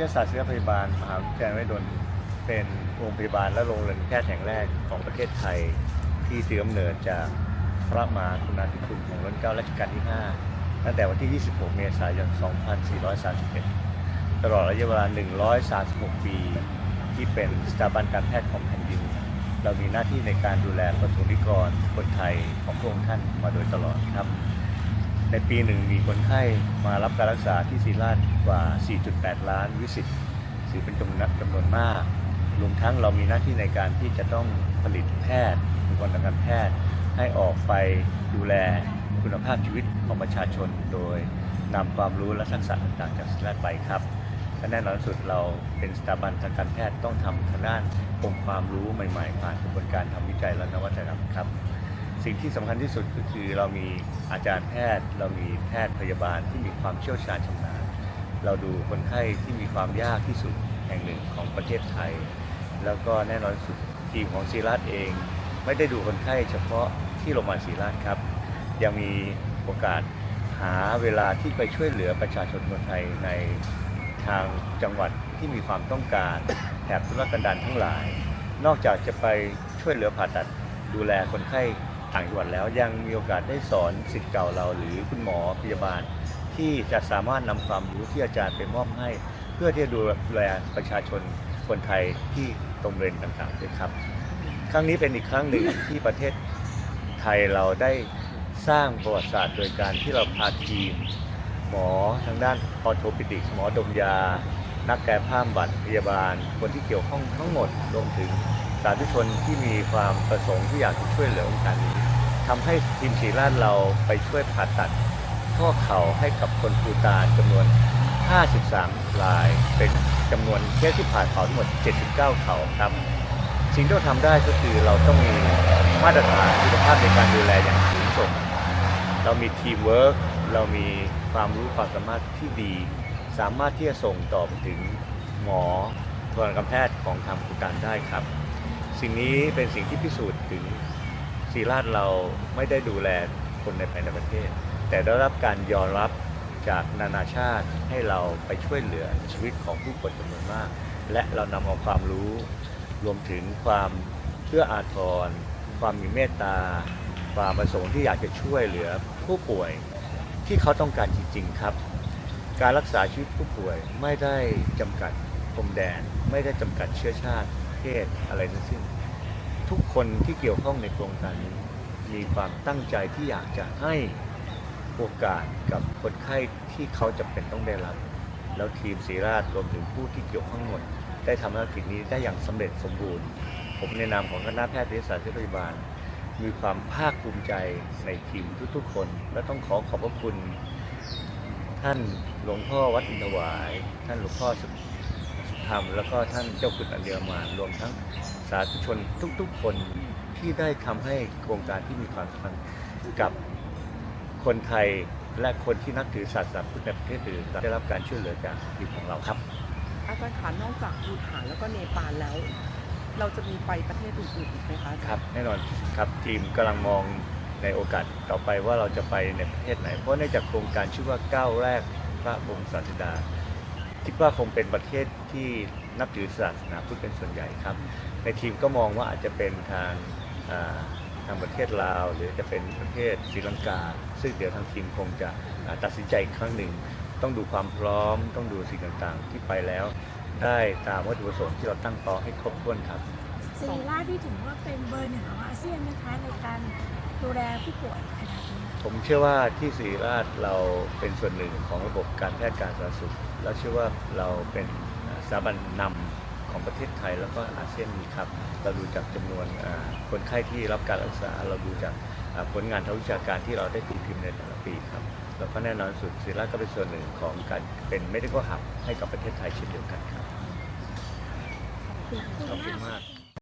ทยาศาสตร์ศิริพยาบาลมหาวิทยาลัยมหิดลเป็นโรงพยาบาลและโรงเรียนแพทย์แห่งแรกของประเทศไทยที่ถือกำเนิดจากพระมหากรุณาธิคุณของรัชกาลรัชกาลที่ 5 ตั้งแต่วันที่ 26 เมษายน 2431 ตลอดระยะเวลา 136 ปี ที่เป็นสถาบันการแพทย์ของแผ่นดิน เรามีหน้าที่ในการดูแลประสงนิกรคนไทยของพระองค์ท่านมาโดยตลอดครับ ในปีหนึ่งมีคนไข้มารับการรักษาที่ศรีราชกว่า 4.8 ล้านวิสิตถือเป็นจำนวนจำนวนมาก รวมทั้งเรามีหน้าที่ในการที่จะต้องผลิตแพทย์บุคลากรทางการแพทย์ ให้ออกไปดูแลคุณภาพชีวิตของประชาชน โดยนำความรู้และทักษะต่างๆจากศรีราชไปครับและแน่นอนที่สุดเราเป็นสถาบันทางการแพทย์ต้องทำทางด้านองค์ความรู้ใหม่ๆ ผ่านกระบวนการทำวิจัยและนวัตกรรมครับ สิ่งที่สำคัญที่สุดก็คือเรามีอาจารย์แพทย์ เรามีแพทย์พยาบาลที่มีความเชี่ยวชาญชำนาญ เราดูคนไข้ที่มีความยากที่สุดแห่งหนึ่งของประเทศไทย แล้วก็แน่นอนสุดทีมของศรีราชเอง ไม่ได้ดูคนไข้เฉพาะที่โรงพยาบาลศรีราชครับ ยังมีโอกาสหาเวลาที่ไปช่วยเหลือประชาชนคนไทยในทางจังหวัดที่มีความต้องการแถบทุรกันดารทั้งหลาย นอกจากจะไปช่วยเหลือผ่าตัดดูแลคนไข้ ต่างจังหวัดแล้วยังมีโอกาสได้สอนสิทธิ์เก่าเราหรือคุณหมอพยาบาล ที่จะสามารถนำความรู้ที่อาจารย์ไปมอบให้ เพื่อที่จะดูแลประชาชนคนไทยที่ตรงเรียนต่างๆด้วยครับ ครั้งนี้เป็นอีกครั้งหนึ่งที่ประเทศไทยเราได้สร้างประวัติศาสตร์โดยการที่เราพาทีมหมอทางด้านออโทปิดิกหมอดมยา นักแกายภาพบำบัตรพยาบาล คนที่เกี่ยวข้องทั้งหมดรวมถึง สาธุชนที่มีความประสงค์ที่อยากจะช่วยเหลือองค์การนี้ทำให้ทีมศรีราชเราไปช่วยผ่าตัดข้อเข่าให้กับคนภูตานจำนวน 53ราย เป็นจำนวนเคสที่ผ่าเข่าทั้งหมด 79 เข่าครับสิ่งที่เราทำได้ก็คือเราต้องมีมาตรฐานคุณภาพในการดูแลอย่างสูงส่ง เรามีทีมเวิร์กเรามีความรู้ความสามารถที่ดี สามารถที่จะส่งต่อไปถึงหมอทางการแพทย์ของทางภูการได้ครับ สิ่งนี้เป็นสิ่งที่พิสูจน์ถึงศรีราชเราไม่ได้ดูแลคนในภายในประเทศ แต่ได้รับการยอมรับจากนานาชาติให้เราไปช่วยเหลือชีวิตของผู้คนจำนวนมาก และเรานำเอาความรู้รวมถึงความเพื่ออาทร ความมีเมตตา ความประสงค์ที่อยากจะช่วยเหลือผู้ป่วยที่เขาต้องการจริงๆครับ การรักษาชีวิตผู้ป่วยไม่ได้จำกัดพรมแดน ไม่ได้จำกัดเชื้อชาติ เพศอะไรทั้งสิ้นทุกคนที่เกี่ยวข้องในโครงการนี้ มีความตั้งใจที่อยากจะให้โอกาสกับคนไข้ที่เขาจะเป็นต้องได้รับ แล้วทีมศรีราชรวมถึงผู้ที่เกี่ยวข้องหมดได้ทำภารกิจนี้ได้อย่างสำเร็จสมบูรณ์ ผมในนามของคณะแพทยศาสตร์ศิริพยาบาล มีความภาคภูมิใจในทีมทุกๆคน และต้องขอขอบพระคุณ ท่านหลวงพ่อวัดอินทวาย ท่านหลวงพ่อสุ ธรรม แล้วก็ท่านเจ้าคุณอันเดียมานรวมทั้งสาธุชนทุกๆคนที่ได้ทำให้โครงการที่มีความสำคัญกับคนไทยและคนที่นับถือศาสนาพุทธในประเทศอื่นได้รับการช่วยเหลือจากทีมของเราครับ อาจารย์ขานอกจากภูฐานแล้วก็เนปาลแล้ว เราจะมีไปประเทศอื่นๆอีกไหมคะอาจาย์ครับแน่นอนครับทีมกำลังมองในโอกาสต่อไปว่าเราจะไปในประเทศไหน เพราะเนื่องจากโครงการชื่อว่าก้าวแรกพระบรมศาสดา คิดว่าคงเป็นประเทศที่นับถือศาสนาพุทธเป็นส่วนใหญ่ครับ ในทีมก็มองว่าอาจจะเป็นทางาทางประเทศลาว หรือจะเป็นประเทศศรีลังกา ซึ่งเดี๋ยวทางทีมคงจะตัดสินใจอีกครั้งหนึ่ง ต้องดูความพร้อม ต้องดูสิ่งต่างๆ ที่ไปแล้ว ได้ตามวัตถุประสงค์ที่เราตั้งเป้าให้ครบถ้วนครับศรีราชที่ถือว่าเป็นเบอร์หนึ่งของอาเซียนนะคะในการดูแลผู้ป่วยนาดนี้ ผมเชื่อว่าที่ศรีราชเราเป็นส่วนหนึ่งของระบบการแพทย์การสาธารณสุข แล้วเชื่อว่าเราเป็นสถาบันนำของประเทศไทยแล้วก็อาเซียนครับ เราดูจากจำนวนคนไข้ที่รับการรักษา เราดูจากผลงานทางวิชาการที่เราได้ตีพิมพ์ในแต่ละปีครับ แล้วก็แน่นอนสุดศรีราชก็เป็นส่วนหนึ่งของการเป็น medical hub ให้กับประเทศไทยเช่นเดียวกันครับ ขอบคุณมาก